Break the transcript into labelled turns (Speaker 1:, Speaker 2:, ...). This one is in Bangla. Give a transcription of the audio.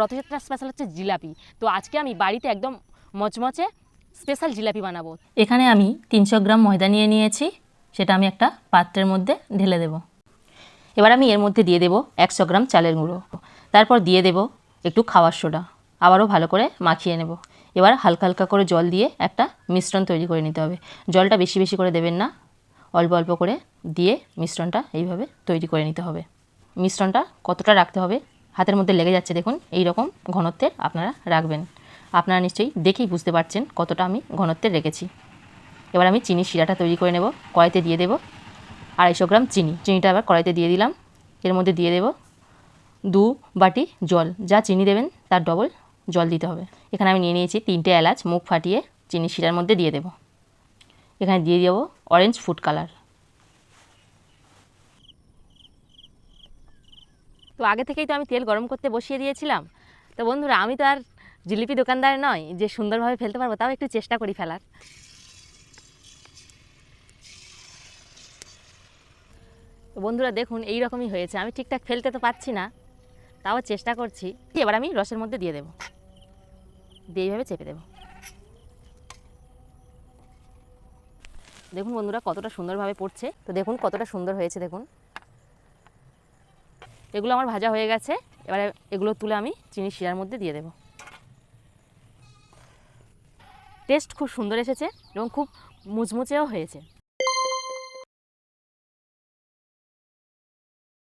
Speaker 1: রথযাত্রার স্পেশাল হচ্ছে জিলাপি। তো আজকে আমি বাড়িতে একদম মচমচে স্পেশাল জিলাপি বানাবো।
Speaker 2: এখানে আমি তিনশো গ্রাম ময়দা নিয়ে নিয়েছি, সেটা আমি একটা পাত্রের মধ্যে ঢেলে দেব। এবার আমি এর মধ্যে দিয়ে দেব একশো গ্রাম চালের গুঁড়ো। তারপর দিয়ে দেব একটু খাওয়ার সোডা। আবারও ভালো করে মাখিয়ে নেব। এবার হালকা হালকা করে জল দিয়ে একটা মিশ্রণ তৈরি করে নিতে হবে। জলটা বেশি বেশি করে দেবেন না। অল্প অল্প করে দিয়ে মিশ্রণটা এইভাবে তৈরি করে নিতে হবে। মিশ্রণটা কতটা রাখতে হবে হাতের মধ্যে লেগে যাচ্ছে দেখুন এই রকম ঘনত্বের আপনারা রাখবেন। আপনারা নিশ্চয়ই দেখেই বুঝতে পারছেন কতটা আমি ঘনত্বের রেখেছি। এবার আমি চিনির শিরাটা তৈরি করে নেব, কড়াইতে দিয়ে দেব আড়াইশো গ্রাম চিনি। চিনিটা আবার কড়াইতে দিয়ে দিলাম। এর মধ্যে দিয়ে দেব দু বাটি জল। যা চিনি দেবেন তার ডবল জল দিতে হবে। এখানে আমি নিয়ে নিয়েছি তিনটে এলাচ, মুখ ফাটিয়ে চিনি শিরার মধ্যে দিয়ে দেব। এখানে দিয়ে দেবো অরেঞ্জ ফুড কালার
Speaker 1: তো আগে থেকেই তো আমি তেল গরম করতে বসিয়ে দিয়েছিলাম। তো বন্ধুরা, আমি তো আর জিলিপি দোকানদার নয়, যে সুন্দরভাবে ফেলতে পারব তাও একটু চেষ্টা করি ফেলার। বন্ধুরা, দেখুন এই রকমই হয়েছে। আমি ঠিকঠাক ফেলতে তো পারছি না, তাও চেষ্টা করছি। এবার আমি রসের মধ্যে দিয়ে দেবো। দিয়ে এইভাবে চেপে দেবো। দেখুন বন্ধুরা, কতটা সুন্দরভাবে পড়ছে। তো দেখুন, কতটা সুন্দর হয়েছে, দেখুন। এগুলো আমার ভাজা হয়ে গেছে। এবারে এগুলো তুলে আমি চিনি শিরার মধ্যে দিয়ে দেব। টেস্ট খুব সুন্দর এসেছে এবং খুব মুচমুচেও হয়েছে।